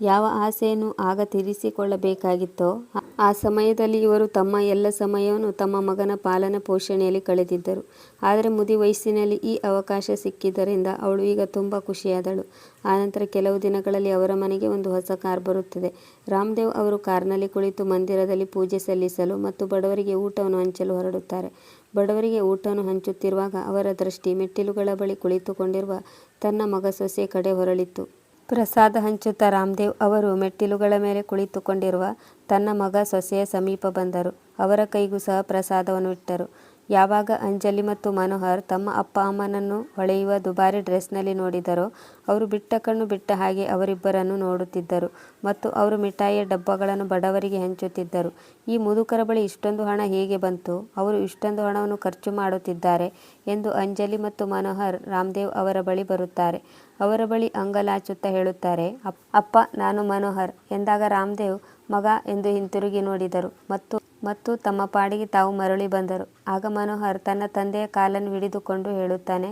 ಯಾವ ಆಸೆಯನ್ನು ಆಗ ತೀರಿಸಿಕೊಳ್ಳಬೇಕಾಗಿತ್ತೋ ಆ ಸಮಯದಲ್ಲಿ ಇವರು ತಮ್ಮ ಎಲ್ಲ ಸಮಯವನ್ನು ತಮ್ಮ ಮಗನ ಪಾಲನ ಪೋಷಣೆಯಲ್ಲಿ ಕಳೆದಿದ್ದರು. ಆದರೆ ಮುದಿ ವಯಸ್ಸಿನಲ್ಲಿ ಈ ಅವಕಾಶ ಸಿಕ್ಕಿದ್ದರಿಂದ ಅವಳು ಈಗ ತುಂಬ ಖುಷಿಯಾದಳು. ಆನಂತರ ಕೆಲವು ದಿನಗಳಲ್ಲಿ ಅವರ ಮನೆಗೆ ಒಂದು ಹೊಸ ಕಾರ್ ಬರುತ್ತದೆ. ರಾಮದೇವ್ ಅವರು ಕಾರ್ನಲ್ಲಿ ಕುಳಿತು ಮಂದಿರದಲ್ಲಿ ಪೂಜೆ ಸಲ್ಲಿಸಲು ಮತ್ತು ಬಡವರಿಗೆ ಊಟವನ್ನು ಹಂಚಲು ಹೊರಡುತ್ತಾರೆ. ಬಡವರಿಗೆ ಊಟವನ್ನು ಹಂಚುತ್ತಿರುವಾಗ ಅವರ ದೃಷ್ಟಿ ಮೆಟ್ಟಿಲುಗಳ ಬಳಿ ಕುಳಿತುಕೊಂಡಿರುವ ತನ್ನ ಮಗ ಸೊಸೆ ಕಡೆ ಹೊರಳಿತು ಪ್ರಸಾದ ಹಂಚುತ್ತ ರಾಮದೇವ್ ಅವರು ಮೆಟ್ಟಿಲುಗಳ ಮೇಲೆ ಕುಳಿತುಕೊಂಡಿರುವ ತನ್ನ ಮಗ ಸೊಸೆಯ ಸಮೀಪ ಬಂದರು. ಅವರ ಕೈಗೂ ಸಹ ಪ್ರಸಾದವನ್ನು ಇಟ್ಟರು. ಯಾವಾಗ ಅಂಜಲಿ ಮತ್ತು ಮನೋಹರ್ ತಮ್ಮ ಅಪ್ಪ ಅಮ್ಮನನ್ನು ಹೊಳೆಯುವ ದುಬಾರಿ ಡ್ರೆಸ್ನಲ್ಲಿ ನೋಡಿದರೋ, ಅವರು ಬಿಟ್ಟ ಕಣ್ಣು ಬಿಟ್ಟ ಹಾಗೆ ಅವರಿಬ್ಬರನ್ನು ನೋಡುತ್ತಿದ್ದರು ಮತ್ತು ಅವರು ಮಿಠಾಯಿಯ ಡಬ್ಬಗಳನ್ನು ಬಡವರಿಗೆ ಹಂಚುತ್ತಿದ್ದರು. ಈ ಮುದುಕರ ಬಳಿ ಇಷ್ಟೊಂದು ಹಣ ಹೇಗೆ ಬಂತು? ಅವರು ಇಷ್ಟೊಂದು ಹಣವನ್ನು ಖರ್ಚು ಮಾಡುತ್ತಿದ್ದಾರೆ ಎಂದು ಅಂಜಲಿ ಮತ್ತು ಮನೋಹರ್ ರಾಮದೇವ್ ಅವರ ಬಳಿ ಬರುತ್ತಾರೆ. ಅವರ ಬಳಿ ಅಂಗಲಾಚುತ್ತಾ ಹೇಳುತ್ತಾರೆ, ಅಪ್ಪ ನಾನು ಮನೋಹರ್ ಎಂದಾಗ ರಾಮದೇವ್ ಮಗ ಎಂದು ಹಿಂತಿರುಗಿ ನೋಡಿದರು ಮತ್ತು ಮತ್ತು ತಮ್ಮ ಪಾಡಿಗೆ ತಾವು ಮರಳಿ ಬಂದರು. ಆಗ ಮನೋಹರ್ ತನ್ನ ತಂದೆಯ ಕಾಲನ್ನು ಹಿಡಿದುಕೊಂಡು ಹೇಳುತ್ತಾನೆ,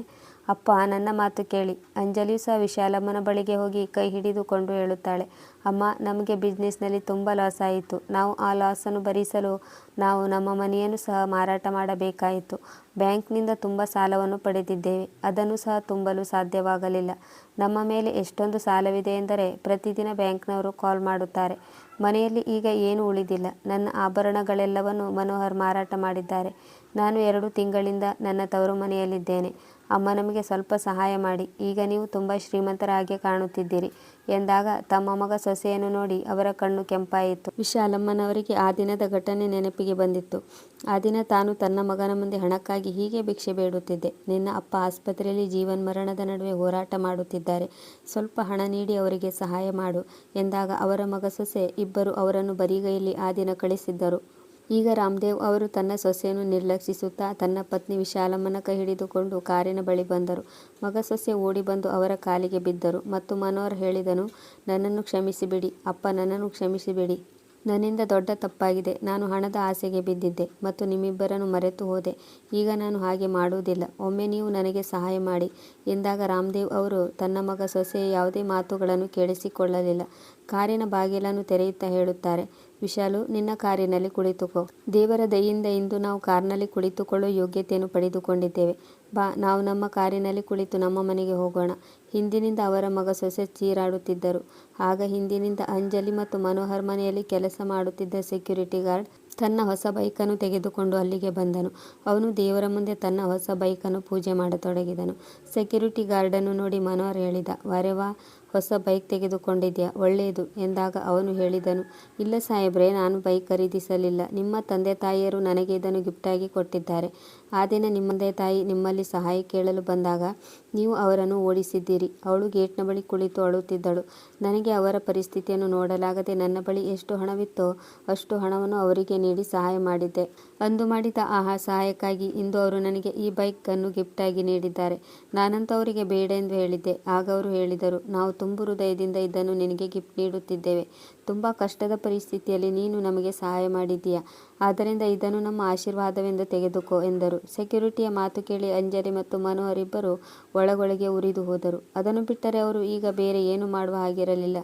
ಅಪ್ಪ, ನನ್ನ ಮಾತು ಕೇಳಿ. ಅಂಜಲಿಯು ಸಹ ವಿಶಾಲಮ್ಮನ ಬಳಿಗೆ ಹೋಗಿ ಕೈ ಹಿಡಿದುಕೊಂಡು ಹೇಳುತ್ತಾಳೆ, ಅಮ್ಮ, ನಮಗೆ ಬಿಸ್ನೆಸ್ನಲ್ಲಿ ತುಂಬ ಲಾಸ್ ಆಯಿತು. ನಾವು ಆ ಲಾಸನ್ನು ಭರಿಸಲು ನಾವು ನಮ್ಮ ಮನೆಯನ್ನು ಸಹ ಮಾರಾಟ ಮಾಡಬೇಕಾಯಿತು. ಬ್ಯಾಂಕ್ನಿಂದ ತುಂಬ ಸಾಲವನ್ನು ಪಡೆದಿದ್ದೇವೆ. ಅದನ್ನು ಸಹ ತುಂಬಲು ಸಾಧ್ಯವಾಗಲಿಲ್ಲ. ನಮ್ಮ ಮೇಲೆ ಎಷ್ಟೊಂದು ಸಾಲವಿದೆ ಎಂದರೆ ಪ್ರತಿದಿನ ಬ್ಯಾಂಕ್ನವರು ಕಾಲ್ ಮಾಡುತ್ತಾರೆ. ಮನೆಯಲ್ಲಿ ಈಗ ಏನೂ ಉಳಿದಿಲ್ಲ. ನನ್ನ ಆಭರಣಗಳೆಲ್ಲವನ್ನು ಮನೋಹರ್ ಮಾರಾಟ ಮಾಡಿದ್ದಾರೆ. ನಾನು ಎರಡು ತಿಂಗಳಿಂದ ನನ್ನ ತವರು ಮನೆಯಲ್ಲಿದ್ದೇನೆ. ಅಮ್ಮ ನಮಗೆ ಸ್ವಲ್ಪ ಸಹಾಯ ಮಾಡಿ. ಈಗ ನೀವು ತುಂಬ ಶ್ರೀಮಂತರಾಗಿ ಕಾಣುತ್ತಿದ್ದೀರಿ. ಎಂದಾಗ ತಮ್ಮ ಮಗ ಸೊಸೆಯನ್ನು ನೋಡಿ ಅವರ ಕಣ್ಣು ಕೆಂಪಾಯಿತು. ವಿಶಾಲಮ್ಮನವರಿಗೆ ಆ ದಿನದ ಘಟನೆ ನೆನಪಿಗೆ ಬಂದಿತ್ತು. ಆ ದಿನ ತಾನು ತನ್ನ ಮಗನ ಮುಂದೆ ಹಣಕ್ಕಾಗಿ ಹೀಗೆ ಭಿಕ್ಷೆ ಬೇಡುತ್ತಿದ್ದೆ. ನಿನ್ನ ಅಪ್ಪ ಆಸ್ಪತ್ರೆಯಲ್ಲಿ ಜೀವನ್ ಮರಣದ ನಡುವೆ ಹೋರಾಟ ಮಾಡುತ್ತಿದ್ದಾರೆ. ಸ್ವಲ್ಪ ಹಣ ನೀಡಿ ಅವರಿಗೆ ಸಹಾಯ ಮಾಡು. ಎಂದಾಗ ಅವರ ಮಗ ಸೊಸೆ ಇಬ್ಬರು ಅವರನ್ನು ಬರಿಗೈಯಲ್ಲಿ ಆ ದಿನ ಕಳಿಸಿದ್ದರು. ಈಗ ರಾಮದೇವ್ ಅವರು ತನ್ನ ಸೊಸೆಯನ್ನು ನಿರ್ಲಕ್ಷಿಸುತ್ತಾ ತನ್ನ ಪತ್ನಿ ವಿಶಾಲಮ್ಮನ ಕೈ ಹಿಡಿದುಕೊಂಡು ಕಾರಿನ ಬಳಿ ಬಂದರು. ಮಗ ಸೊಸೆ ಓಡಿ ಬಂದು ಅವರ ಕಾಲಿಗೆ ಬಿದ್ದರು. ಮತ್ತು ಮನೋಹರ್ ಹೇಳಿದನು, ನನ್ನನ್ನು ಕ್ಷಮಿಸಿಬಿಡಿ. ಅಪ್ಪ, ನನ್ನನ್ನು ಕ್ಷಮಿಸಿಬಿಡಿ. ನನ್ನಿಂದ ದೊಡ್ಡ ತಪ್ಪಾಗಿದೆ. ನಾನು ಹಣದ ಆಸೆಗೆ ಬಿದ್ದಿದ್ದೆ ಮತ್ತು ನಿಮ್ಮಿಬ್ಬರನ್ನು ಮರೆತು ಹೋದೆ. ಈಗ ನಾನು ಹಾಗೆ ಮಾಡುವುದಿಲ್ಲ. ಒಮ್ಮೆ ನೀವು ನನಗೆ ಸಹಾಯ ಮಾಡಿ. ಎಂದಾಗ ರಾಮದೇವ್ ಅವರು ತನ್ನ ಮಗ ಸೊಸೆಯ ಯಾವುದೇ ಮಾತುಗಳನ್ನು ಕೇಳಿಸಿಕೊಳ್ಳಲಿಲ್ಲ. ಕಾರಿನ ಬಾಗಿಲನ್ನು ತೆರೆಯುತ್ತಾ ಹೇಳುತ್ತಾರೆ ವಿಶಾಲು, ನಿನ್ನ ಕಾರಿನಲ್ಲಿ ಕುಳಿತುಕೋ. ದೇವರ ದಯಿಂದ ಇಂದು ನಾವು ಕಾರ್ನಲ್ಲಿ ಕುಳಿತುಕೊಳ್ಳುವ ಯೋಗ್ಯತೆಯನ್ನು ಪಡೆದುಕೊಂಡಿದ್ದೇವೆ. ಬಾ, ನಾವು ನಮ್ಮ ಕಾರಿನಲ್ಲಿ ಕುಳಿತು ನಮ್ಮ ಮನೆಗೆ ಹೋಗೋಣ. ಹಿಂದಿನಿಂದ ಅವರ ಮಗ ಸೊಸೆ ಚೀರಾಡುತ್ತಿದ್ದರು. ಆಗ ಹಿಂದಿನಿಂದ ಅಂಜಲಿ ಮತ್ತು ಮನೋಹರ್ ಮನೆಯಲ್ಲಿ ಕೆಲಸ ಮಾಡುತ್ತಿದ್ದ ಸೆಕ್ಯೂರಿಟಿ ಗಾರ್ಡ್ ತನ್ನ ಹೊಸ ಬೈಕನ್ನು ತೆಗೆದುಕೊಂಡು ಅಲ್ಲಿಗೆ ಬಂದನು. ಅವನು ದೇವರ ಮುಂದೆ ತನ್ನ ಹೊಸ ಬೈಕನ್ನು ಪೂಜೆ ಮಾಡತೊಡಗಿದನು. ಸೆಕ್ಯೂರಿಟಿ ಗಾರ್ಡನ್ನು ನೋಡಿ ಮನೋಹರ್ ಹೇಳಿದ ವರೆವಾ ಹೊಸ ಬೈಕ್ ತೆಗೆದುಕೊಂಡಿದ್ಯಾ? ಒಳ್ಳೆಯದು ಎಂದಾಗ ಅವನು ಹೇಳಿದನು. ಇಲ್ಲ ಸಾಹೇಬ್ರೆ, ನಾನು ಬೈಕ್ ಖರೀದಿಸಲಿಲ್ಲ. ನಿಮ್ಮ ತಂದೆ ತಾಯಿಯರು ನನಗೆ ಇದನ್ನು ಗಿಫ್ಟಾಗಿ ಕೊಟ್ಟಿದ್ದಾರೆ. ಆ ದಿನ ನಿಮ್ಮ ತಾಯಿ ನಿಮ್ಮಲ್ಲಿ ಸಹಾಯ ಕೇಳಲು ಬಂದಾಗ ನೀವು ಅವರನ್ನು ಓಡಿಸಿದ್ದೀರಿ. ಅವಳು ಗೇಟ್ನ ಬಳಿ ಕುಳಿತು ಅಳುತ್ತಿದ್ದಳು. ನನಗೆ ಅವರ ಪರಿಸ್ಥಿತಿಯನ್ನು ನೋಡಲಾಗದೆ ನನ್ನ ಬಳಿ ಎಷ್ಟು ಹಣವಿತ್ತೋ ಅಷ್ಟು ಹಣವನ್ನು ಅವರಿಗೆ ನೀಡಿ ಸಹಾಯ ಮಾಡಿದ್ದೆ. ಅಂದು ಮಾಡಿದ ಆಹಾ ಸಹಾಯಕ್ಕಾಗಿ ಇಂದು ಅವರು ನನಗೆ ಈ ಬೈಕನ್ನು ಗಿಫ್ಟಾಗಿ ನೀಡಿದ್ದಾರೆ. ನಾನಂತೂ ಅವರಿಗೆ ಬೇಡ ಎಂದು ಹೇಳಿದ್ದೆ. ಆಗ ಅವರು ಹೇಳಿದರು, ನಾವು ತುಂಬು ಹೃದಯದಿಂದ ಇದನ್ನು ನಿನಗೆ ಗಿಫ್ಟ್ ನೀಡುತ್ತಿದ್ದೇವೆ. ತುಂಬ ಕಷ್ಟದ ಪರಿಸ್ಥಿತಿಯಲ್ಲಿ ನೀನು ನಮಗೆ ಸಹಾಯ ಮಾಡಿದ್ದೀಯಾ? ಆದ್ದರಿಂದ ಇದನ್ನು ನಮ್ಮ ಆಶೀರ್ವಾದವೆಂದು ತೆಗೆದುಕೋ ಎಂದರು. ಸೆಕ್ಯೂರಿಟಿಯ ಮಾತು ಕೇಳಿ ಅಂಜಲಿ ಮತ್ತು ಮನೋಹರ್ ಇಬ್ಬರು ಒಳಗೊಳಗೆ ಉರಿದು ಹೋದರು. ಅದನ್ನು ಬಿಟ್ಟರೆ ಅವರು ಈಗ ಬೇರೆ ಏನು ಮಾಡುವ ಹಾಗಿರಲಿಲ್ಲ.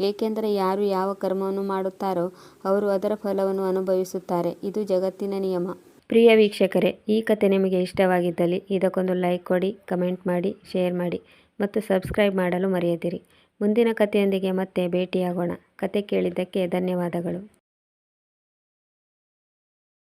ಏಕೆಂದರೆ ಯಾರು ಯಾವ ಕರ್ಮವನ್ನು ಮಾಡುತ್ತಾರೋ ಅವರು ಅದರ ಫಲವನ್ನು ಅನುಭವಿಸುತ್ತಾರೆ. ಇದು ಜಗತ್ತಿನ ನಿಯಮ. ಪ್ರಿಯ ವೀಕ್ಷಕರೇ, ಈ ಕತೆ ನಿಮಗೆ ಇಷ್ಟವಾಗಿದ್ದಲ್ಲಿ ಇದಕ್ಕೊಂದು ಲೈಕ್ ಕೊಡಿ ಕಮೆಂಟ್ ಮಾಡಿ ಶೇರ್ ಮಾಡಿ. ಮತ್ತು ಸಬ್ಸ್ಕ್ರೈಬ್ ಮಾಡಲು ಮರೆಯದಿರಿ. ಮುಂದಿನ ಕಥೆಯೊಂದಿಗೆ ಮತ್ತೆ ಭೇಟಿಯಾಗೋಣ. ಕತೆ ಕೇಳಿದ್ದಕ್ಕೆ ಧನ್ಯವಾದಗಳು.